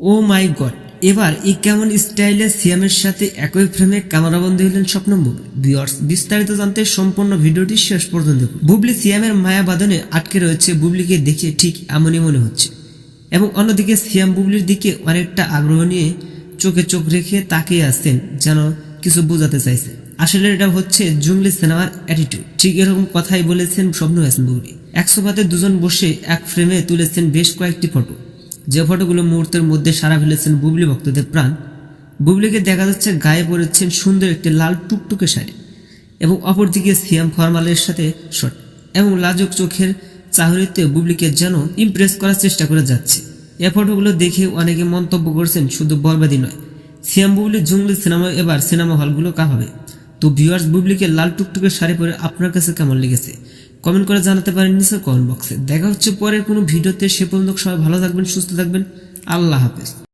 ও মাই god, এবার এই কেমন স্টাইলে সিয়ামের সাথে একই ফ্রেমে ক্যামেরাবন্দি হলেন স্বপ্ন ভিউয়ার্স বিস্তারিত জানতে সম্পূর্ণ ভিডিওটি শেষ পর্যন্ত দেখুন। বুবলি সিয়ামের মায়া বাদনে আটকে রয়েছে বুবলিকে দেখে ঠিক এমনই মনে হচ্ছে। এবং অন্যদিকে সিয়াম বুবলির দিকে অনেকটা আগ্রহ নিয়ে চোখে চোখ রেখে তাকিয়ে আসছেন যেন কিছু বোঝাতে চাইছে। আসলে এটা হচ্ছে জঙ্গলি সিনেমার অ্যাটিটিউড ঠিক এরকম কথাই বলেছেন স্বপ্ন হাসান বুবলি। একশোপাতে দুজন বসে এক ফ্রেমে তুলেছেন বেশ কয়েকটি ফটো যে ফটোগুলো মুহূর্তের মধ্যে সারা ফেলেছেন বুবলি ভক্তদের প্রাণ, বুবলিকে দেখা যাচ্ছে গায়ে পরেছেন সুন্দর একটি লাল টুকটুকে শাড়ি এবং অপরদিকে সিয়াম ফরমালের সাথে শট এবং লাজক চোখের চাহরিতে বুবলিকে যেন ইমপ্রেস করার চেষ্টা করে যাচ্ছে। এ ফটোগুলো দেখে অনেকে মন্তব্য করছেন, শুধু বরবাদি নয়, সিয়াম বুবলি জঙ্গলি সিনেমা এবার সিনেমা হলগুলো কাঁপাবে। তো ভিউয়ার্স বুবলিকে লাল টুকটুকের শাড়ি পরে আপনার কাছে কেমন লেগেছে? কমেন্ট করে জানাতে পারেন নিচে কমেন্ট বক্সে দেখা হচ্ছে পরের কোনো ভিডিওতে। সে পর্যন্ত সবাই ভালো থাকবেন, সুস্থ থাকবেন। আল্লাহ হাফেজ।